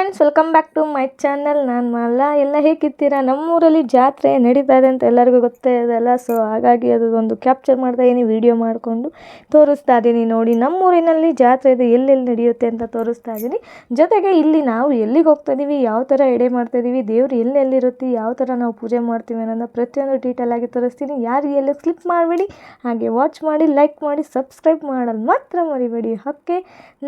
Friends welcome back to my channel ನಾನು ಮಲ್ಲ ಎಲ್ಲ ಹೇಗಿರ್ತೀರಾ ನಮ್ಮೂರಲ್ಲಿ ಜಾತ್ರೆ ನಡೀತಾ ಇದೆ ಅಂತ ಎಲ್ಲರಿಗೂ ಗೊತ್ತೇ ಇದೆಲ್ಲ. ಸೊ ಹಾಗಾಗಿ ಅದು ಒಂದು ಕ್ಯಾಪ್ಚರ್ ಮಾಡ್ತಾ ಇದ್ದೀನಿ ವಿಡಿಯೋ ಮಾಡಿಕೊಂಡು ತೋರಿಸ್ತಾ ಇದ್ದೀನಿ ನೋಡಿ, ನಮ್ಮೂರಿನಲ್ಲಿ ಜಾತ್ರೆ ಇದೆ. ಎಲ್ಲೆಲ್ಲಿ ನಡೆಯುತ್ತೆ ಅಂತ ತೋರಿಸ್ತಾ ಇದ್ದೀನಿ ಜೊತೆಗೆ ಇಲ್ಲಿ ನಾವು ಎಲ್ಲಿಗೆ ಹೋಗ್ತಾ ಇದೀವಿ? ಯಾವ ಥರ ಎಡೆ ಮಾಡ್ತಾ ಇದೀವಿ? ದೇವ್ರು ಎಲ್ಲೆಲ್ಲಿರುತ್ತೆ? ಯಾವ ಥರ ನಾವು ಪೂಜೆ ಮಾಡ್ತೀವಿ ಅನ್ನೋದನ್ನ ಪ್ರತಿಯೊಂದು ಡೀಟೇಲ್ ಆಗಿ ತೋರಿಸ್ತೀನಿ. ಯಾರು ಎಲ್ಲ ಸ್ಲಿಪ್ ಮಾಡಬೇಡಿ. ಹಾಗೆ ವಾಚ್ ಮಾಡಿ ಲೈಕ್ ಮಾಡಿ ಸಬ್ಸ್ಕ್ರೈಬ್ ಮಾಡಲು ಮಾತ್ರ ಮರಿಬೇಡಿ. ಓಕೆ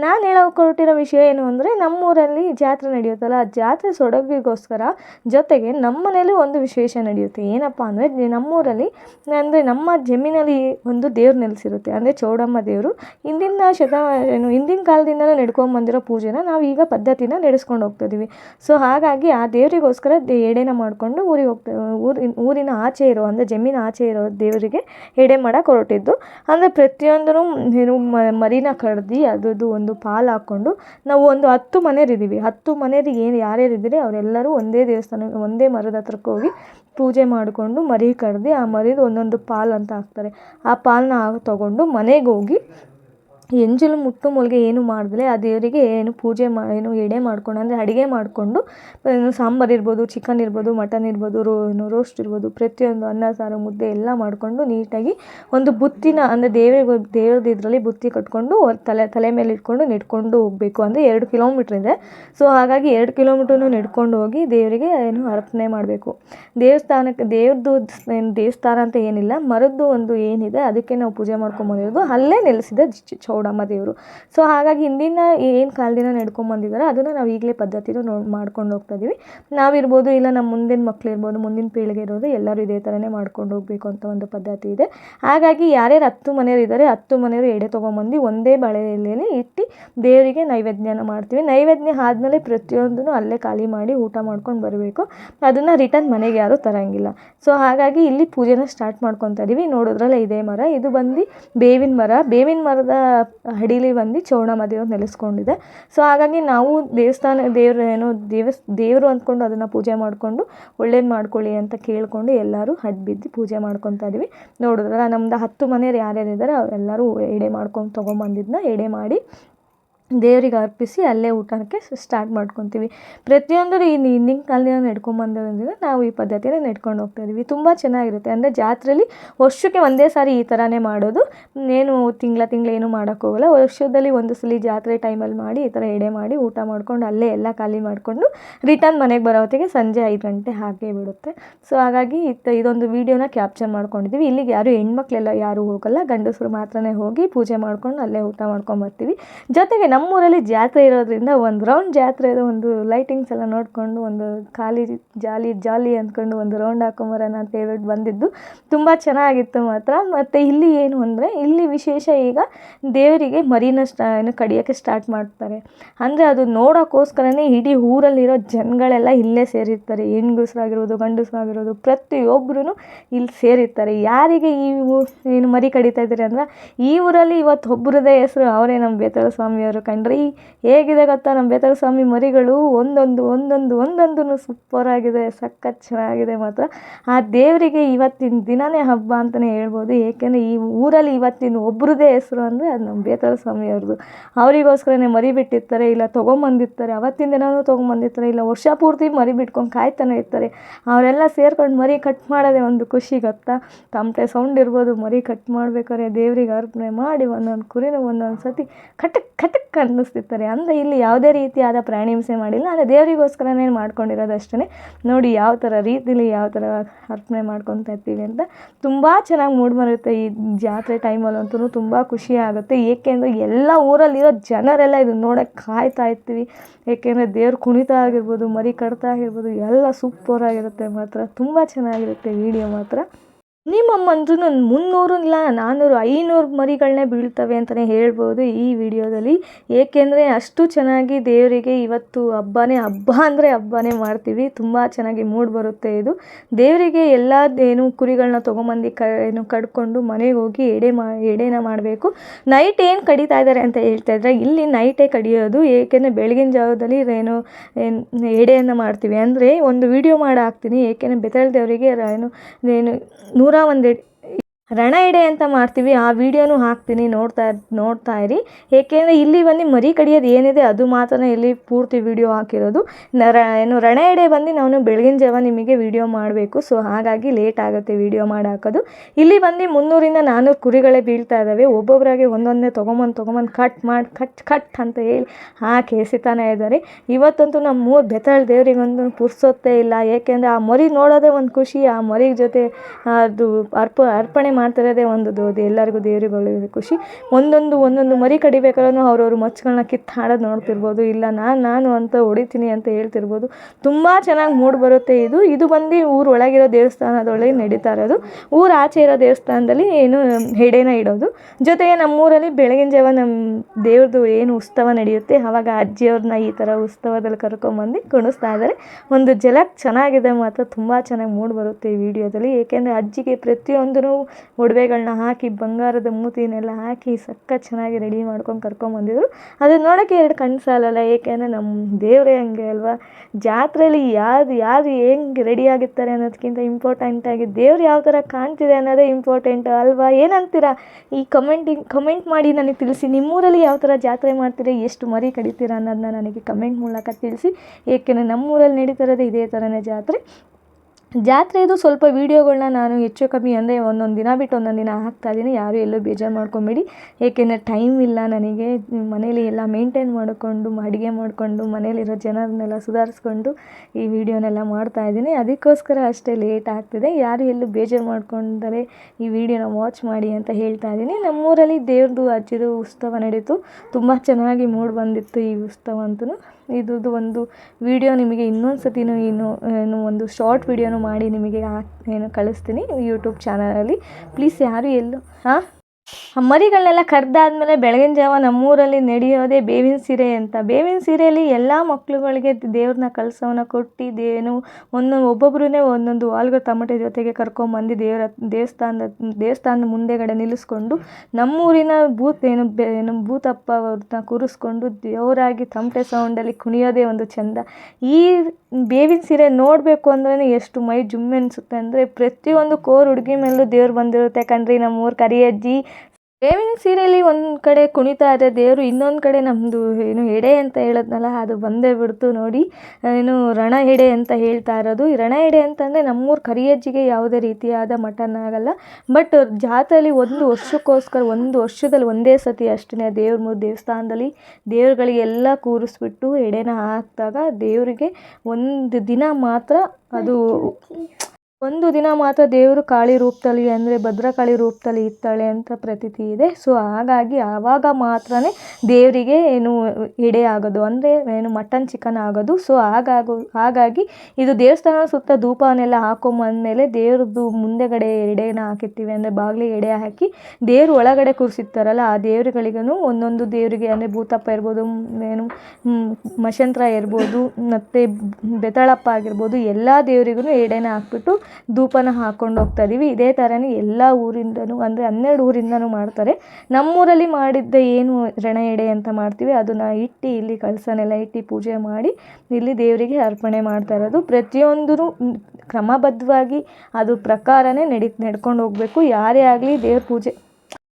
ನಾನು ಹೇಳೋಕೆ ಹೊರಟಿರೋ ವಿಷಯ ಏನು ಅಂದರೆ, ನಮ್ಮೂರಲ್ಲಿ ಜಾತ್ರೆ ನಡೆಯುತ್ತಲ್ಲ, ಆ ಜಾತ್ರೆ ಸೊಡಗಿಗೋಸ್ಕರ ಜೊತೆಗೆ ನಮ್ಮ ಒಂದು ವಿಶೇಷ ನಡೆಯುತ್ತೆ. ಏನಪ್ಪ ಅಂದರೆ ನಮ್ಮೂರಲ್ಲಿ ಅಂದರೆ ನಮ್ಮ ಜಮೀನಲ್ಲಿ ಒಂದು ದೇವ್ರು ನೆಲೆಸಿರುತ್ತೆ. ಅಂದರೆ ಚೌಡಮ್ಮ ದೇವರು. ಹಿಂದಿನ ಶತ, ಏನು ಹಿಂದಿನ ಕಾಲದಿಂದಲೂ ನಡ್ಕೊಂಬಂದಿರೋ ಪೂಜೆನ ನಾವು ಈಗ ಪದ್ಧತಿನ ನಡೆಸ್ಕೊಂಡು ಹೋಗ್ತಾ ಇದ್ದೀವಿ ಸೊ ಹಾಗಾಗಿ ಆ ದೇವರಿಗೋಸ್ಕರ ಎಡೆನ ಮಾಡಿಕೊಂಡು ಊರಿಗೆ ಹೋಗ್ತಾ ಊರಿನ ಊರಿನ ಆಚೆ ಇರೋ, ಅಂದರೆ ಜಮೀನು ಆಚೆ ಇರೋ ದೇವರಿಗೆ ಎಡೆ ಮಾಡಕ್ಕೆ ಹೊರಟಿದ್ದು. ಅಂದರೆ ಪ್ರತಿಯೊಂದೂ ಏನು ಮರಿನ ಕಡ್ದು ಅದರದ್ದು ಒಂದು ಪಾಲು ಹಾಕ್ಕೊಂಡು ನಾವು ಒಂದು ಹತ್ತು ಮನೆಯರಿದ್ದೀವಿ ಹತ್ತು ಮನೆಯರಿಗೆ ಏನು ಯಾರ್ಯಾರು ಇದ್ದೀರಿ ಅವರೆಲ್ಲರೂ ಒಂದೇ ದೇವಸ್ಥಾನ, ಒಂದೇ ಮರದ ಹತ್ರಕ್ಕೆ ಹೋಗಿ ಪೂಜೆ ಮಾಡಿಕೊಂಡು ಮರಿ ಕಡ್ದು ಆ ಮರಿದು ಒಂದೊಂದು ಪಾಲು ಅಂತ ಹಾಕ್ತಾರೆ. ಆ ಪಾಲನ್ನ ತೊಗೊಂಡು ಮನೆಗೋಗಿ ಎಂಜಲು ಮುಟ್ಟು ಮೂಲಿಗೆ ಏನು ಮಾಡಿದ್ರೆ ಆ ದೇವರಿಗೆ ಏನು ಪೂಜೆ ಮಾ, ಏನು ಎಡೆ ಮಾಡ್ಕೊಂಡು, ಅಂದರೆ ಅಡುಗೆ ಮಾಡಿಕೊಂಡು, ಏನು ಸಾಂಬಾರು ಇರ್ಬೋದು ಚಿಕನ್ ಇರ್ಬೋದು ಮಟನ್ ಇರ್ಬೋದು, ರೋ, ಏನು ರೋಸ್ಟ್ ಇರ್ಬೋದು, ಪ್ರತಿಯೊಂದು ಅನ್ನ, ಸಾರು, ಮುದ್ದೆ ಎಲ್ಲ ಮಾಡಿಕೊಂಡು ನೀಟಾಗಿ ಒಂದು ಬುತ್ತಿನ, ಅಂದರೆ ದೇವ್ರಿಗೆ ದೇವ್ರದ್ದು ಇದರಲ್ಲಿ ಬುತ್ತಿ ಕಟ್ಕೊಂಡು ತಲೆ ತಲೆ ಮೇಲೆ ಇಟ್ಕೊಂಡು ನೆಡ್ಕೊಂಡು ಹೋಗಬೇಕು, ಅಂದರೆ ಎರಡು ಕಿಲೋಮೀಟ್ರ್ ಇದೆ. ಸೊ ಹಾಗಾಗಿ ಎರಡು ಕಿಲೋಮೀಟ್ರನ್ನು ನೆಡ್ಕೊಂಡು ಹೋಗಿ ದೇವರಿಗೆ ಏನು ಅರ್ಪಣೆ ಮಾಡಬೇಕು. ದೇವಸ್ಥಾನಕ್ಕೆ ದೇವ್ರದ್ದು ದೇವಸ್ಥಾನ ಅಂತ ಏನಿಲ್ಲ, ಮರದ್ದು ಒಂದು ಏನಿದೆ, ಅದಕ್ಕೆ ನಾವು ಪೂಜೆ ಮಾಡ್ಕೊಂಬಂದಿರೋದು, ಅಲ್ಲೇ ನೆಲೆಸಿದ ಚ- ಚೌಡಮ್ಮ ದೇವರು. ಸೊ ಹಾಗಾಗಿ ಹಿಂದಿನ ಏನು ಕಾಲದಿಂದ ನಡ್ಕೊಂಬಂದಿದ್ದಾರೆ ಅದನ್ನು ನಾವು ಈಗಲೇ ಪದ್ಧತಿನ ನೋಡಿ ಮಾಡ್ಕೊಂಡು ಹೋಗ್ತಾ ಇದ್ದೀವಿ ನಾವಿರ್ಬೋದು ಇಲ್ಲ ನಮ್ಮ ಮುಂದಿನ ಮಕ್ಳು ಇರ್ಬೋದು, ಮುಂದಿನ ಪೀಳಿಗೆ ಇರೋದು ಎಲ್ಲರೂ ಇದೇ ಥರನೇ ಮಾಡ್ಕೊಂಡು ಹೋಗಬೇಕು ಅಂತ ಒಂದು ಪದ್ಧತಿ ಇದೆ. ಹಾಗಾಗಿ ಯಾರ್ಯಾರು ಹತ್ತು ಮನೆಯವರು ಇದ್ದಾರೆ ಹತ್ತು ಮನೆಯವರು ಎಡೆ ತೊಗೊಂಬಂದು ಒಂದೇ ಬಳೆ ಎಲೆಯಲ್ಲಿ ಇಟ್ಟು ದೇವರಿಗೆ ನೈವೇದ್ಯನ ಮಾಡ್ತೀವಿ. ನೈವೇದ್ಯ ಆದಮೇಲೆ ಪ್ರತಿಯೊಂದನ್ನು ಅಲ್ಲೇ ಖಾಲಿ ಮಾಡಿ ಊಟ ಮಾಡ್ಕೊಂಡು ಬರಬೇಕು. ಅದನ್ನು ರಿಟರ್ನ್ ಮನೆಗೆ ಯಾರೂ ತರಂಗಿಲ್ಲ. ಸೊ ಹಾಗಾಗಿ ಇಲ್ಲಿ ಪೂಜೆನ ಸ್ಟಾರ್ಟ್ ಮಾಡ್ಕೊತಾ ಇದೀವಿ. ನೋಡಿದ್ರಲ್ಲ ಇದೇ ಮರ. ಇದು ಬಂದು ಬೇವಿನ ಮರ. ಬೇವಿನ ಮರದ ಅಡಿಲಿ ಬಂದು ಚೌಡಮ್ಮ ದೇವ್ರು ನೆಲೆಸ್ಕೊಂಡಿದೆ. ಸೊ ಹಾಗಾಗಿ ನಾವು ದೇವಸ್ಥಾನ, ದೇವ್ರು ಏನೋ ದೇವಸ್, ದೇವರು ಅಂದ್ಕೊಂಡು ಅದನ್ನು ಪೂಜೆ ಮಾಡಿಕೊಂಡು ಒಳ್ಳೇದು ಮಾಡ್ಕೊಳ್ಳಿ ಅಂತ ಕೇಳಿಕೊಂಡು ಎಲ್ಲರೂ ಹಡ್ಡು ಬಿದ್ದು ಪೂಜೆ ಮಾಡ್ಕೊತಾ ಇದೀವಿ. ನೋಡಿದ್ರಲ್ಲ, ನಮ್ದು ಹತ್ತು ಮನೆಯವ್ರು ಯಾರ್ಯಾರಿದ್ದಾರೆ ಅವರೆಲ್ಲರೂ ಎಡೆ ಮಾಡ್ಕೊಂಡು ತೊಗೊಂಬಂದಿದ್ದನ್ನ ಎಡೆ ಮಾಡಿ ದೇವರಿಗೆ ಅರ್ಪಿಸಿ ಅಲ್ಲೇ ಊಟಕ್ಕೆ ಸ್ಟಾರ್ಟ್ ಮಾಡ್ಕೊತೀವಿ. ಪ್ರತಿಯೊಂದು ಈ ಹಿಂದಿನ ಕಾಲದಿಂದ ನಡ್ಕೊಂಬಂದಿರೋದ್ರಿಂದ ನಾವು ಈ ಪದ್ಧತಿನ ನಡ್ಕೊಂಡು ಹೋಗ್ತಾ ಇದೀವಿ. ತುಂಬ ಚೆನ್ನಾಗಿರುತ್ತೆ. ಅಂದರೆ ಜಾತ್ರೆಯಲ್ಲಿ ವರ್ಷಕ್ಕೆ ಒಂದೇ ಸಾರಿ ಈ ಥರನೇ ಮಾಡೋದು. ಏನು ತಿಂಗಳ ತಿಂಗಳ ಏನು ಮಾಡೋಕ್ಕೋಗಲ್ಲ ವರ್ಷದಲ್ಲಿ ಒಂದು ಸಲ ಜಾತ್ರೆ ಟೈಮಲ್ಲಿ ಮಾಡಿ ಈ ಥರ ಎಡೆ ಮಾಡಿ ಊಟ ಮಾಡ್ಕೊಂಡು ಅಲ್ಲೇ ಎಲ್ಲ ಖಾಲಿ ಮಾಡಿಕೊಂಡು ರಿಟರ್ನ್ ಮನೆಗೆ ಬರೋ ಹೊತ್ತಿಗೆ ಸಂಜೆ ಐದು ಗಂಟೆ ಹಾಗೇ ಬಿಡುತ್ತೆ. ಸೊ ಹಾಗಾಗಿ ಇದೊಂದು ವೀಡಿಯೋನ ಕ್ಯಾಪ್ಚರ್ ಮಾಡ್ಕೊಂಡಿದ್ದೀವಿ ಇಲ್ಲಿಗೆ ಯಾರು ಹೆಣ್ಮಕ್ಳೆಲ್ಲ ಯಾರೂ ಹೋಗಲ್ಲ. ಗಂಡಸರು ಮಾತ್ರನೇ ಹೋಗಿ ಪೂಜೆ ಮಾಡ್ಕೊಂಡು ಅಲ್ಲೇ ಊಟ ಮಾಡ್ಕೊಂಡು ಬರ್ತೀವಿ ಜೊತೆಗೆ ನಮ್ಮೂರಲ್ಲಿ ಜಾತ್ರೆ ಇರೋದ್ರಿಂದ ಒಂದು ರೌಂಡ್ ಜಾತ್ರೆದು ಒಂದು ಲೈಟಿಂಗ್ಸ್ ಎಲ್ಲ ನೋಡಿಕೊಂಡು, ಒಂದು ಖಾಲಿ ಜಾಲಿ ಜಾಲಿ ಅಂದ್ಕೊಂಡು ಒಂದು ರೌಂಡ್ ಹಾಕೊಂಬರೋಣ ಅಂತ ಹೇಳ್ಬಿಟ್ಟು ಬಂದಿದ್ದು. ತುಂಬ ಚೆನ್ನಾಗಿತ್ತು ಮಾತ್ರ. ಮತ್ತು ಇಲ್ಲಿ ಏನು ಅಂದರೆ, ಇಲ್ಲಿ ವಿಶೇಷ ಈಗ ದೇವರಿಗೆ ಮರಿನ ಏನು ಕಡಿಯೋಕ್ಕೆ ಸ್ಟಾರ್ಟ್ ಮಾಡ್ತಾರೆ. ಅಂದರೆ ಅದು ನೋಡೋಕ್ಕೋಸ್ಕರನೇ ಇಡೀ ಊರಲ್ಲಿರೋ ಜನಗಳೆಲ್ಲ ಇಲ್ಲೇ ಸೇರಿರ್ತಾರೆ. ಹೆಣ್ಗಸ್ರಾಗಿರ್ಬೋದು, ಗಂಡಸ್ರಾಗಿರ್ಬೋದು ಪ್ರತಿಯೊಬ್ಬರೂ ಇಲ್ಲಿ ಸೇರಿರ್ತಾರೆ. ಯಾರಿಗೆ ಈ ಏನು ಮರಿ ಕಡಿತಾ ಇದ್ದಾರೆ ಅಂದ್ರೆ, ಈ ಊರಲ್ಲಿ ಇವತ್ತು ಒಬ್ಬರದೇ ಹೆಸರು ಅವರೇ ನಮ್ಮ ಬೇತಾಳ ಸ್ವಾಮಿಯವರು ಕಂಡ್ರೆ? ಈ ಹೇಗಿದೆ ಗೊತ್ತಾ ನಮ್ಮ ಬೇತಾಳ ಸ್ವಾಮಿ ಮರಿಗಳು? ಒಂದೊಂದು ಒಂದೊಂದು ಒಂದೊಂದು ಸೂಪರ್ ಆಗಿದೆ, ಸಖತ್ ಚೆನ್ನಾಗಿದೆ ಮಾತ್ರ. ಆ ದೇವರಿಗೆ ಇವತ್ತಿನ ದಿನನೇ ಹಬ್ಬ ಅಂತಲೇ ಹೇಳ್ಬೋದು. ಏಕೆಂದರೆ ಈ ಊರಲ್ಲಿ ಇವತ್ತಿನ ಒಬ್ರದೇ ಹೆಸರು ಅಂದರೆ ಅದು ನಮ್ಮ ಬೇತಾಳ ಸ್ವಾಮಿಯವ್ರದ್ದು ಅವರಿಗೋಸ್ಕರನೇ ಮರಿ ಬಿಟ್ಟಿರ್ತಾರೆ, ಇಲ್ಲ ತೊಗೊಂಬಂದಿರ್ತಾರೆ. ಅವತ್ತಿನ ದಿನವೂ ತೊಗೊಂಬಂದಿರ್ತಾರೆ, ಇಲ್ಲ ವರ್ಷ ಪೂರ್ತಿ ಮರಿ ಬಿಟ್ಕೊಂಡು ಕಾಯ್ತಾನೆ ಇರ್ತಾರೆ. ಅವರೆಲ್ಲ ಸೇರ್ಕೊಂಡು ಮರಿ ಕಟ್ ಮಾಡೋದೇ ಒಂದು ಖುಷಿ ಗೊತ್ತಾ? ತಮಟೆ ಸೌಂಡ್ ಇರ್ಬೋದು, ಮರಿ ಕಟ್ ಮಾಡ್ಬೇಕಾದ್ರೆ ದೇವರಿಗೆ ಅರ್ಪಣೆ ಮಾಡಿ ಒಂದೊಂದು ಕುರಿನ ಒಂದೊಂದು ಸತಿ ಕಟಕ್ ಕಟಕ್ ಅನ್ನಿಸ್ತಿರ್ತಾರೆ. ಅಂದರೆ ಇಲ್ಲಿ ಯಾವುದೇ ರೀತಿಯಾದ ಪ್ರಾಣಿ ಹಿಂಸೆ ಮಾಡಿಲ್ಲ ಅಂದರೆ ದೇವರಿಗೋಸ್ಕರನೇ ಮಾಡ್ಕೊಂಡಿರೋದು ಅಷ್ಟೇ ನೋಡಿ ಯಾವ ಥರ ರೀತಿಲಿ ಯಾವ ಥರ ಅರ್ಪಣೆ ಮಾಡ್ಕೊತಾ ಇರ್ತೀವಿ ಅಂತ. ತುಂಬ ಚೆನ್ನಾಗಿ ಮೂಡ್ ಬರುತ್ತೆ ಈ ಜಾತ್ರೆ ಟೈಮಲ್ಲಂತೂ ತುಂಬ ಖುಷಿ ಆಗುತ್ತೆ. ಏಕೆಂದರೆ ಎಲ್ಲ ಊರಲ್ಲಿರೋ ಜನರೆಲ್ಲ ಇದನ್ನು ನೋಡೋಕ್ಕೆ ಕಾಯ್ತಾ ಇರ್ತೀವಿ. ಏಕೆಂದರೆ ದೇವ್ರ ಕುಣಿತ ಆಗಿರ್ಬೋದು, ಮರಿ ಕಡ್ತ ಆಗಿರ್ಬೋದು, ಎಲ್ಲ ಸೂಪರ್ ಆಗಿರುತ್ತೆ ಮಾತ್ರ. ತುಂಬ ಚೆನ್ನಾಗಿರುತ್ತೆ ವಿಡಿಯೋ ಮಾತ್ರ. ಮಿನಿಮಮ್ ಅಂದ್ರೂ ಮುನ್ನೂರು ಇಲ್ಲ ನಾನ್ನೂರು ಐನೂರು ಮರಿಗಳನ್ನೇ ಬೀಳ್ತವೆ ಅಂತಲೇ ಹೇಳ್ಬೋದು ಈ ವಿಡಿಯೋದಲ್ಲಿ. ಏಕೆಂದರೆ ಅಷ್ಟು ಚೆನ್ನಾಗಿ ದೇವರಿಗೆ ಇವತ್ತು ಹಬ್ಬನೇ, ಹಬ್ಬ ಅಂದರೆ ಹಬ್ಬನೇ ಮಾಡ್ತೀವಿ. ತುಂಬ ಚೆನ್ನಾಗಿ ಮೂಡ್ ಬರುತ್ತೆ ಇದು. ದೇವರಿಗೆ ಎಲ್ಲ ಏನು ಕುರಿಗಳನ್ನ ತೊಗೊಂಬಂದು ಕ, ಏನು ಕಡ್ಕೊಂಡು ಮನೆಗೆ ಹೋಗಿ ಎಡೆ ಮಾ, ಎಡೆನ ಮಾಡಬೇಕು. ನೈಟ್ ಏನು ಕಡಿತಾ ಇದ್ದಾರೆ ಅಂತ ಹೇಳ್ತಾ ಇದ್ರೆ, ಇಲ್ಲಿ ನೈಟೇ ಕಡಿಯೋದು. ಏಕೆಂದರೆ ಬೆಳಗಿನ ಜಾವದಲ್ಲಿ ಏನು ಏನು, ಎಡೆಯನ್ನು ಮಾಡ್ತೀವಿ. ಅಂದರೆ ಒಂದು ವಿಡಿಯೋ ಮಾಡಿ ಹಾಕ್ತೀನಿ. ಏಕೆಂದರೆ ಬೆತ್ತಳ ದೇವರಿಗೆ ಏನು ಏನು ಒಂದು ಎಡೆ ರಣ ಎಡೆ ಅಂತ ಮಾಡ್ತೀವಿ, ಆ ವಿಡಿಯೋನು ಹಾಕ್ತೀನಿ, ನೋಡ್ತಾ ನೋಡ್ತಾ ಇರಿ. ಏಕೆಂದರೆ ಇಲ್ಲಿ ಬಂದು ಮರಿ ಕಡಿಯೋದು ಏನಿದೆ, ಅದು ಮಾತ್ರ ಇಲ್ಲಿ ಪೂರ್ತಿ ವಿಡಿಯೋ ಹಾಕಿರೋದು. ಏನು ರಣ ಎಡೆ ಬಂದು ನಾನು ಬೆಳಗಿನ ಜಾವ ನಿಮಗೆ ವಿಡಿಯೋ ಮಾಡಬೇಕು, ಸೊ ಹಾಗಾಗಿ ಲೇಟ್ ಆಗುತ್ತೆ ವಿಡಿಯೋ ಮಾಡಿ ಹಾಕೋದು ಇಲ್ಲಿ ಬಂದು ಮುನ್ನೂರಿಂದ ನಾನ್ನೂರು ಕುರಿಗಳೇ ಬೀಳ್ತಾ ಇದ್ದಾವೆ ಒಬ್ಬೊಬ್ಬರಾಗಿ ಒಂದೊಂದೇ ತೊಗೊಂಬಂದು ತೊಗೊಂಬಂದು ಕಟ್ ಮಾಡಿ, ಕಟ್ ಕಟ್ ಅಂತ ಹೇಳಿ ಹಾಕಿ ಎಸಿತಾನೆ ಇದ್ದಾರೆ. ಇವತ್ತಂತೂ ನಮ್ಮ ಮೂರು ಬೆತ್ತಳ ದೇವರಿಗೊಂದು ಪುರ್ಸೋತ್ತೇ ಇಲ್ಲ, ಏಕೆಂದರೆ ಆ ಮರಿ ನೋಡೋದೇ ಒಂದು ಖುಷಿ, ಆ ಮರಿ ಜೊತೆ ಅದು ಅರ್ಪ, ಅರ್ಪಣೆ ಮಾಡ್ತಿರೋದೇ ಒಂದು ದೊ- ಎಲ್ಲರಿಗೂ ದೇವ್ರಿಗೆ ಒಳ್ಳೆಯದು ಖುಷಿ. ಒಂದೊಂದು ಒಂದೊಂದು ಮರಿ ಕಡಿಬೇಕಾದ್ರೂ ಅವ್ರವ್ರ ಮಚ್ಚುಗಳನ್ನ ಕಿತ್ತಾಡೋದು ನೋಡ್ತಿರ್ಬೋದು. ಇಲ್ಲ, ನಾನು ನಾನು ಅಂತ ಹೊಡಿತೀನಿ ಅಂತ ಹೇಳ್ತಿರ್ಬೋದು. ತುಂಬ ಚೆನ್ನಾಗಿ ಮೂಡ್ ಬರುತ್ತೆ ಇದು. ಇದು ಬಂದು ಊರೊಳಗಿರೋ ದೇವಸ್ಥಾನದೊಳಗೆ ನಡೀತಾ ಇರೋದು. ಊರ ಆಚೆ ಇರೋ ದೇವಸ್ಥಾನದಲ್ಲಿ ಏನು ಹೆಡೆನ ಇಡೋದು. ಜೊತೆಗೆ ನಮ್ಮೂರಲ್ಲಿ ಬೆಳಗಿನ ಜಾವ ನಮ್ಮ ದೇವ್ರದ್ದು ಏನು ಉತ್ಸವ ನಡೆಯುತ್ತೆ ಆವಾಗ ಅಜ್ಜಿಯವ್ರನ್ನ ಈ ಥರ ಉತ್ಸವದಲ್ಲಿ ಕರ್ಕೊಂಬಂದು ಕುಣಿಸ್ತಾ ಇದ್ದಾರೆ ಒಂದು ಜಲಕ್ ಚೆನ್ನಾಗಿದೆ ಮಾತ್ರ. ತುಂಬ ಚೆನ್ನಾಗಿ ಮೂಡ್ ಬರುತ್ತೆ ಈ ವಿಡಿಯೋದಲ್ಲಿ. ಏಕೆಂದರೆ ಅಜ್ಜಿಗೆ ಪ್ರತಿಯೊಂದೂ ಒಡವೆಗಳನ್ನ ಹಾಕಿ, ಬಂಗಾರದ ಮೂತಿನೆಲ್ಲ ಹಾಕಿ ಸಖತ್ ಚೆನ್ನಾಗಿ ರೆಡಿ ಮಾಡ್ಕೊಂಡು ಕರ್ಕೊಂಬಂದಿದ್ರು ಅದನ್ನ ನೋಡೋಕ್ಕೆ ಎರಡು ಕಣ್ಣು ಸಾಲಲ್ಲ ಏಕೆಂದರೆ ನಮ್ಮ ದೇವರೇ ಹಂಗೆ ಅಲ್ವಾ? ಜಾತ್ರೆಯಲ್ಲಿ ಯಾರು ಯಾರು ಹೆಂಗೆ ರೆಡಿ ಆಗಿರ್ತಾರೆ ಅನ್ನೋದಕ್ಕಿಂತ ಇಂಪಾರ್ಟೆಂಟಾಗಿ ದೇವ್ರು ಯಾವ ಥರ ಕಾಣ್ತಿದೆ ಅನ್ನೋದೇ ಇಂಪಾರ್ಟೆಂಟ್ ಅಲ್ವಾ? ಏನಂತೀರಾ? ಈ ಕಮೆಂಟಿಂಗ್ ಕಮೆಂಟ್ ಮಾಡಿ ನನಗೆ ತಿಳಿಸಿ, ನಿಮ್ಮೂರಲ್ಲಿ ಯಾವ ಥರ ಜಾತ್ರೆ ಮಾಡ್ತೀರಿ, ಎಷ್ಟು ಮರಿ ಕಡಿತೀರಾ ಅನ್ನೋದನ್ನ ನನಗೆ ಕಮೆಂಟ್ ಮೂಲಕ ತಿಳಿಸಿ. ಏಕೆಂದರೆ ನಮ್ಮೂರಲ್ಲಿ ನಡೀತಿರೋದೇ ಇದೇ ಥರನೇ ಜಾತ್ರೆ. ಜಾತ್ರೆದು ಸ್ವಲ್ಪ ವೀಡಿಯೋಗಳನ್ನ ನಾನು ಹೆಚ್ಚು ಕಮ್ಮಿ ಅಂದರೆ ಒಂದೊಂದು ದಿನ ಬಿಟ್ಟು ಒಂದೊಂದು ದಿನ ಹಾಕ್ತಾ ಇದ್ದೀನಿ ಯಾರು ಎಲ್ಲೂ ಬೇಜಾರು ಮಾಡ್ಕೊಬೇಡಿ. ಏಕೆಂದರೆ ಟೈಮ್ ಇಲ್ಲ ನನಗೆ. ಮನೇಲಿ ಎಲ್ಲ ಮೇಂಟೈನ್ ಮಾಡಿಕೊಂಡು, ಅಡುಗೆ ಮಾಡಿಕೊಂಡು, ಮನೇಲಿರೋ ಜನರನ್ನೆಲ್ಲ ಸುಧಾರಿಸ್ಕೊಂಡು ಈ ವಿಡಿಯೋನೆಲ್ಲ ಮಾಡ್ತಾ ಇದ್ದೀನಿ ಅದಕ್ಕೋಸ್ಕರ ಅಷ್ಟೇ ಲೇಟ್ ಆಗ್ತಿದೆ. ಯಾರು ಎಲ್ಲೂ ಬೇಜಾರು ಮಾಡ್ಕೊಂಡರೆ ಈ ವಿಡಿಯೋನ ವಾಚ್ ಮಾಡಿ ಅಂತ ಹೇಳ್ತಾ ಇದ್ದೀನಿ ನಮ್ಮೂರಲ್ಲಿ ದೇವ್ರದ್ದು ಅಜ್ಜಿದು ಉತ್ಸವ ನಡೀತು. ತುಂಬ ಚೆನ್ನಾಗಿ ಮೂಡ್ ಬಂದಿತ್ತು ಈ ಉತ್ಸವ ಅಂತೂ. ಇದ್ರದ್ದು ಒಂದು ವಿಡಿಯೋ ನಿಮಗೆ ಇನ್ನೊಂದು ಸತಿನೂ ಏನು ಏನು ಒಂದು ಶಾರ್ಟ್ ವಿಡಿಯೋನು ಮಾಡಿ ನಿಮಗೆ ಏನು ಕಳಿಸ್ತೀನಿ ಯೂಟ್ಯೂಬ್ ಚಾನಲಲ್ಲಿ ಪ್ಲೀಸ್ ಯಾರು ಎಲ್ಲೂ, ಹಾಂ? ಮರಿಗಳನ್ನೆಲ್ಲ ಕರೆದಾದ್ಮೇಲೆ ಬೆಳಗಿನ ಜಾವ ನಮ್ಮೂರಲ್ಲಿ ನಡೆಯೋದೇ ಬೇವಿನ ಸೀರೆ ಅಂತ. ಬೇವಿನ ಸೀರೆಯಲ್ಲಿ ಎಲ್ಲ ಮಕ್ಕಳುಗಳಿಗೆ ದೇವ್ರನ್ನ ಕಳಸವನ್ನ ಕೊಟ್ಟು ದೇನು ಒಂದೊಂದು ಒಂದೊಂದು ವಾಲ್ಗ ತಮಟೆ ಜೊತೆಗೆ ಕರ್ಕೊಂಬಂದು ದೇವರ ದೇವಸ್ಥಾನದ ದೇವಸ್ಥಾನದ ಮುಂದೆಗಡೆ ನಿಲ್ಲಿಸ್ಕೊಂಡು ನಮ್ಮೂರಿನ ಭೂತ ಏನು ಬೆ, ಏನು ಭೂತಪ್ಪ ಅವ್ರನ್ನ ಕೂರಿಸ್ಕೊಂಡು ದೇವರಾಗಿ ತಮಟೆ ಸೌಂಡಲ್ಲಿ ಕುಣಿಯೋದೇ ಒಂದು ಚೆಂದ. ಈ ಬೇವಿನ ಸೀರೆ ನೋಡಬೇಕು ಅಂದ್ರೆ ಎಷ್ಟು ಮೈ ಜುಮ್ಮೆ ಅನಿಸುತ್ತೆ ಅಂದರೆ ಪ್ರತಿಯೊಂದು ಕೋರ್ ಹುಡುಗಿ ಮೇಲೂ ದೇವ್ರು ಬಂದಿರುತ್ತೆ ಕಣ್ರಿ ನಮ್ಮೂರು ಕರಿಯಜ್ಜಿ. ಬೇವಿನ ಸೀರೆಯಲ್ಲಿ ಒಂದು ಕಡೆ ಕುಣಿತಾ ಇದೆ, ದೇವರು ಇನ್ನೊಂದು ಕಡೆ ನಮ್ಮದು ಏನು ಎಡೆ ಅಂತ ಹೇಳಿದ್ನಲ್ಲ, ಅದು ಬಂದೇ ಬಿಡ್ತು ನೋಡಿ. ಏನು ರಣ ಎಡೆ ಅಂತ ಹೇಳ್ತಾ ಇರೋದು. ಈ ರಣ ಎಡೆ ಅಂತಂದರೆ ನಮ್ಮೂರು ಕರಿಯಜ್ಜಿಗೆ ಯಾವುದೇ ರೀತಿಯಾದ ಮಟನ್ ಆಗಲ್ಲ. ಬಟ್ ಜಾತ್ರೆಯಲ್ಲಿ ಒಂದು ವರ್ಷಕ್ಕೋಸ್ಕರ, ಒಂದು ವರ್ಷದಲ್ಲಿ ಒಂದೇ ಸತಿ ಅಷ್ಟೇ ದೇವ್ರ ಮೂರು ದೇವಸ್ಥಾನದಲ್ಲಿ ದೇವ್ರುಗಳಿಗೆಲ್ಲ ಕೂರಿಸ್ಬಿಟ್ಟು ಎಡೆನ ಹಾಕಿದಾಗ ದೇವರಿಗೆ ಒಂದು ದಿನ ಮಾತ್ರ ಅದು ಒಂದು ದಿನ ಮಾತ್ರ ದೇವರು ಕಾಳಿ ರೂಪದಲ್ಲಿ ಅಂದರೆ ಭದ್ರಕಾಳಿ ರೂಪದಲ್ಲಿ ಇರ್ತಾಳೆ ಅಂತ ಪ್ರತೀತಿ ಇದೆ. ಸೊ ಹಾಗಾಗಿ ಆವಾಗ ಮಾತ್ರ ದೇವರಿಗೆ ಏನು ಎಡೆ ಆಗೋದು, ಅಂದರೆ ಏನು ಮಟನ್ ಚಿಕನ್ ಆಗೋದು. ಸೊ ಹಾಗಾಗೋ, ಹಾಗಾಗಿ ಇದು ದೇವಸ್ಥಾನ ಸುತ್ತ ಧೂಪನೆಲ್ಲ ಹಾಕೊಂಬಂದಮೇಲೆ ದೇವ್ರದ್ದು ಮುಂದೆಗಡೆ ಎಡೆನ ಹಾಕಿರ್ತೀವಿ, ಅಂದರೆ ಬಾಗಿಲಿಗೆ ಎಡೆ ಹಾಕಿ ದೇವರು ಒಳಗಡೆ ಕೂರಿಸಿರ್ತಾರಲ್ಲ, ಆ ದೇವರುಗಳಿಗೂ ಒಂದೊಂದು ದೇವರಿಗೆ, ಅಂದರೆ ಭೂತಪ್ಪ ಇರ್ಬೋದು, ಏನು ಮಶಂತ್ರ ಇರ್ಬೋದು, ಮತ್ತು ಬೆತ್ತಳಪ್ಪ ಆಗಿರ್ಬೋದು, ಎಲ್ಲ ದೇವರಿಗೂ ಎಡೆನ ಹಾಕ್ಬಿಟ್ಟು ಧೂಪನ ಹಾಕ್ಕೊಂಡು ಹೋಗ್ತಾ ಇದೀವಿ. ಇದೇ ಥರನೇ ಎಲ್ಲ ಊರಿಂದನೂ, ಅಂದರೆ ಹನ್ನೆರಡು ಊರಿಂದನೂ ಮಾಡ್ತಾರೆ. ನಮ್ಮೂರಲ್ಲಿ ಮಾಡಿದ್ದ ಏನು ರಣ ಎಡೆ ಅಂತ ಮಾಡ್ತೀವಿ, ಅದನ್ನು ಇಟ್ಟು ಇಲ್ಲಿ ಕಳಸನೆಲ್ಲ ಇಟ್ಟು ಪೂಜೆ ಮಾಡಿ ಇಲ್ಲಿ ದೇವರಿಗೆ ಅರ್ಪಣೆ ಮಾಡ್ತಾ ಇರೋದು. ಪ್ರತಿಯೊಂದೂ ಕ್ರಮಬದ್ಧವಾಗಿ ಅದು ಪ್ರಕಾರನೇ ನಡಿ, ನಡ್ಕೊಂಡು ಹೋಗಬೇಕು. ಯಾರೇ ಆಗಲಿ ದೇವ್ರ ಪೂಜೆ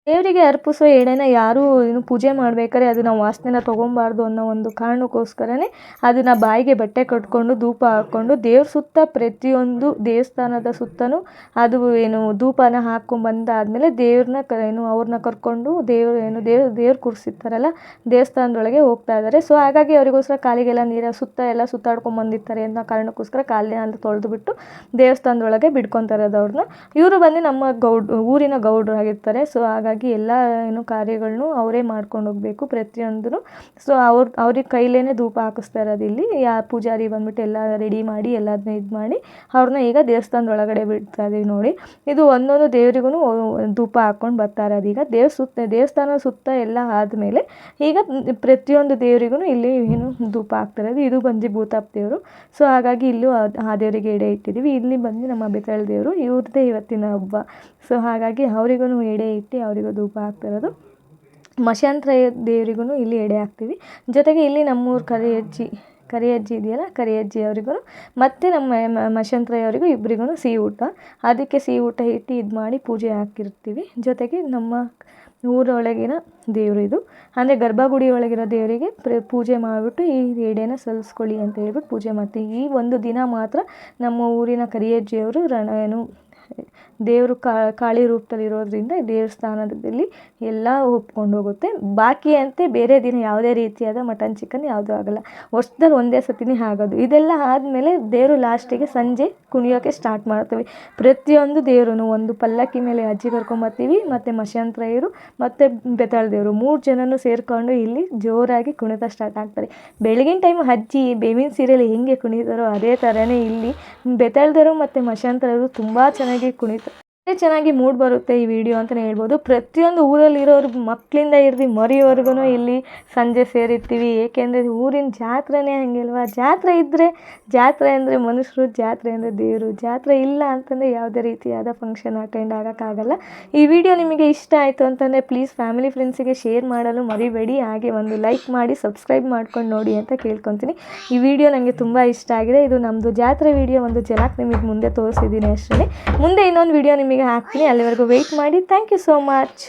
ದೇವರಿಗೆ ಅರ್ಪಿಸೋ ಎಣ್ಣೆನ ಯಾರೂ ಏನು ಪೂಜೆ ಮಾಡ್ಬೇಕಾದ್ರೆ ಅದನ್ನು ವಾಸನೆನ ತೊಗೊಬಾರ್ದು ಅನ್ನೋ ಒಂದು ಕಾರಣಕ್ಕೋಸ್ಕರನೇ ಅದನ್ನು ಬಾಯಿಗೆ ಬಟ್ಟೆ ಕಟ್ಕೊಂಡು ಧೂಪ ಹಾಕ್ಕೊಂಡು ದೇವ್ರ ಸುತ್ತ ಪ್ರತಿಯೊಂದು ದೇವಸ್ಥಾನದ ಸುತ್ತಲೂ ಅದು ಏನು ಧೂಪನ ಹಾಕ್ಕೊಂಬಂದಾದಮೇಲೆ ದೇವ್ರನ್ನ ಕ ಏನು ಅವ್ರನ್ನ ಕರ್ಕೊಂಡು ದೇವ್ರು ಏನು ದೇವ್ರು ದೇವ್ರು ಕೂರಿಸಿರ್ತಾರಲ್ಲ ದೇವಸ್ಥಾನದೊಳಗೆ ಹೋಗ್ತಾ ಇದ್ದಾರೆ ಸೊ ಹಾಗಾಗಿ ಅವರಿಗೋಸ್ಕರ ಕಾಲಿಗೆಲ್ಲ ನೀರ ಸುತ್ತ ಎಲ್ಲ ಸುತ್ತಾಡ್ಕೊಂಬಂದಿರ್ತಾರೆ ಅನ್ನೋ ಕಾರಣಕ್ಕೋಸ್ಕರ ಕಾಲಿನ ತೊಳೆದ್ಬಿಟ್ಟು ದೇವಸ್ಥಾನದೊಳಗೆ ಬಿಡ್ಕೊತಾರೆ ಅದು ಅವ್ರನ್ನ ಇವರು ಬಂದು ನಮ್ಮ ಗೌಡ್, ಊರಿನ ಗೌಡ್ರು ಆಗಿರ್ತಾರೆ ಸೊ ಹಾಗಾಗಿ ಎಲ್ಲ, ಏನು ಕಾರ್ಯಗಳನ್ನು ಅವರೇ ಮಾಡ್ಕೊಂಡು ಹೋಗಬೇಕು ಪ್ರತಿಯೊಂದೂ ಸೊ ಅವ್ರ, ಅವ್ರಿಗೆ ಕೈಲೇ ಧೂಪ ಹಾಕಿಸ್ತಾ ಇರೋದು ಇಲ್ಲಿ. ಯಾ ಪೂಜಾರಿ ಬಂದ್ಬಿಟ್ಟು ಎಲ್ಲ ರೆಡಿ ಮಾಡಿ ಎಲ್ಲದನ್ನ ಇದು ಮಾಡಿ, ಅವ್ರನ್ನ ಈಗ ದೇವಸ್ಥಾನದ ಒಳಗಡೆ ಬಿಡ್ತಾ ಇದೀವಿ ನೋಡಿ. ಇದು ಒಂದೊಂದು ದೇವರಿಗೂ ಧೂಪ ಹಾಕ್ಕೊಂಡು ಬರ್ತಾ ಇರೋದು. ಈಗ ದೇವ್ರ ಸುತ್ತ, ದೇವಸ್ಥಾನ ಸುತ್ತ ಎಲ್ಲ ಆದಮೇಲೆ ಈಗ ಪ್ರತಿಯೊಂದು ದೇವರಿಗೂ ಇಲ್ಲಿ ಏನು ಧೂಪ ಹಾಕ್ತಿರೋದು ಇದು ಬಂದು ಭೂತಾಪ್ ದೇವರು. ಸೊ ಹಾಗಾಗಿ ಇಲ್ಲೂ ಆ ದೇವರಿಗೆ ಎಡೆ ಇಟ್ಟಿದ್ದೀವಿ ಇಲ್ಲಿ ಬಂದು ನಮ್ಮ ಬೆತ್ತಳ ದೇವರು ಇವ್ರದ್ದೇ ಇವತ್ತಿನ ಹಬ್ಬ. ಸೊ ಹಾಗಾಗಿ ಅವರಿಗೂ ಎಡೆ ಇಟ್ಟು, ಅವರಿಗೂ ಧೂಪ ಹಾಕ್ತಿರೋದು ಮಶಾಂತರ ದೇವರಿಗೂ ಇಲ್ಲಿ ಎಡೆ ಹಾಕ್ತೀವಿ. ಜೊತೆಗೆ ಇಲ್ಲಿ ನಮ್ಮೂರು ಕರಿಯಜ್ಜಿ ಕರಿಯಜ್ಜಿ ಇದೆಯಲ್ಲ, ಕರಿಯಜ್ಜಿ ಅವರಿಗೂ ಮತ್ತು ನಮ್ಮ ಮ- ಮಶಂತ್ರಯ್ಯವರಿಗೂ ಇಬ್ಬರಿಗೂ ಸಿಹಿ ಊಟ ಅದಕ್ಕೆ ಸಿಹಿ ಊಟ ಇಟ್ಟು ಇದು ಮಾಡಿ ಪೂಜೆ ಹಾಕಿರ್ತೀವಿ. ಜೊತೆಗೆ ನಮ್ಮ ಊರೊಳಗಿನ ದೇವರು ಇದು. ಅಂದರೆ ಗರ್ಭಗುಡಿ ಒಳಗಿರೋ ದೇವರಿಗೆ ಪ್ರ, ಪೂಜೆ ಮಾಡಿಬಿಟ್ಟು ಈ ಎಡೆನ ಸಲ್ಲಿಸ್ಕೊಳ್ಳಿ ಅಂತ ಹೇಳ್ಬಿಟ್ಟು ಪೂಜೆ ಮಾಡ್ತೀವಿ. ಈ ಒಂದು ದಿನ ಮಾತ್ರ ನಮ್ಮ ಊರಿನ ಕರಿಯಜ್ಜಿಯವರು ರಣ ಏನು ದೇವರು ಕಾಳಿ ರೂಪದಲ್ಲಿ ಇರೋದ್ರಿಂದ ದೇವಸ್ಥಾನದಲ್ಲಿ ಎಲ್ಲ ಒಪ್ಕೊಂಡು ಹೋಗುತ್ತೆ. ಬಾಕಿಯಂತೆ ಬೇರೆ ದಿನ ಯಾವುದೇ ರೀತಿಯಾದ ಮಟನ್ ಚಿಕನ್ ಯಾವುದೂ ಆಗೋಲ್ಲ. ವರ್ಷದಲ್ಲಿ ಒಂದೇ ಸತಿನೇ ಆಗೋದು. ಇದೆಲ್ಲ ಆದಮೇಲೆ ದೇವರು ಲಾಸ್ಟಿಗೆ ಸಂಜೆ ಕುಣಿಯೋಕ್ಕೆ ಸ್ಟಾರ್ಟ್ ಮಾಡ್ತೀವಿ. ಪ್ರತಿಯೊಂದು ದೇವರು ಒಂದು ಪಲ್ಲಕ್ಕಿ ಮೇಲೆ ಅಜ್ಜಿ ಕರ್ಕೊಂಬರ್ತೀವಿ ಮತ್ತು ಮಶಂತ್ರಯ್ಯರು ಮತ್ತು ಬೆತ್ತಾಳ ದೇವರು. ಮೂರು ಜನನೂ ಸೇರಿಕೊಂಡು ಇಲ್ಲಿ ಜೋರಾಗಿ ಕುಣಿತ ಸ್ಟಾರ್ಟ್ ಆಗ್ತಾರೆ ಬೆಳಗಿನ ಟೈಮ್ ಅಜ್ಜಿ ಬೇವಿನ ಸೀರೆಯಲ್ಲಿ ಹೆಂಗೆ ಕುಣಿತಾರೋ ಅದೇ ಥರನೇ ಇಲ್ಲಿ ಬೆತ್ತಾಳ್ದರು ಮತ್ತು ಮಶಾಂತರರು ತುಂಬ ಚೆನ್ನಾಗಿ ಕುಣಿತಾರೆ ಚೆನ್ನಾಗಿ ಮೂಡ್ ಬರುತ್ತೆ ಈ ವಿಡಿಯೋ ಅಂತಲೇ ಹೇಳ್ಬೋದು. ಪ್ರತಿಯೊಂದು ಊರಲ್ಲಿರೋರು ಮಕ್ಕಳಿಂದ ಇರ್ದು ಮರಿವರೆಗೂ ಇಲ್ಲಿ ಸಂಜೆ ಸೇರಿರ್ತೀವಿ. ಏಕೆಂದರೆ ಊರಿನ ಜಾತ್ರೆನೇ ಹಾಗಲ್ವಾ? ಜಾತ್ರೆ ಇದ್ದರೆ ಜಾತ್ರೆ ಅಂದರೆ ಮನುಷ್ಯರು ಜಾತ್ರೆ ಅಂದರೆ ದೇವರು. ಜಾತ್ರೆ ಇಲ್ಲ ಅಂತಂದರೆ ಯಾವುದೇ ರೀತಿಯಾದ ಫಂಕ್ಷನ್ ಅಟೆಂಡ್ ಆಗೋಕ್ಕಾಗಲ್ಲ. ಈ ವಿಡಿಯೋ ನಿಮಗೆ ಇಷ್ಟ ಆಯಿತು ಅಂತಂದರೆ ಪ್ಲೀಸ್ ಫ್ಯಾಮಿಲಿ ಫ್ರೆಂಡ್ಸಿಗೆ ಶೇರ್ ಮಾಡಲು ಮರಿಬೇಡಿ. ಹಾಗೆ ಒಂದು ಲೈಕ್ ಮಾಡಿ ಸಬ್ಸ್ಕ್ರೈಬ್ ಮಾಡ್ಕೊಂಡು ನೋಡಿ ಅಂತ ಕೇಳ್ಕೊತೀನಿ. ಈ ವಿಡಿಯೋ ನನಗೆ ತುಂಬ ಇಷ್ಟ ಆಗಿದೆ. ಇದು ನಮ್ಮದು ಜಾತ್ರೆ ವಿಡಿಯೋ ಒಂದು ಜನಕ್ಕೆ ನಿಮಗೆ ಮುಂದೆ ತೋರಿಸಿದ್ದೀನಿ ಅಷ್ಟೇ. ಮುಂದೆ ಇನ್ನೊಂದು ವಿಡಿಯೋ ನಿಮಗೆ ಹಾಕ್ತೀನಿ. ಅಲ್ಲಿವರೆಗೂ ವೆಯ್ಟ್ ಮಾಡಿ. Thank you so much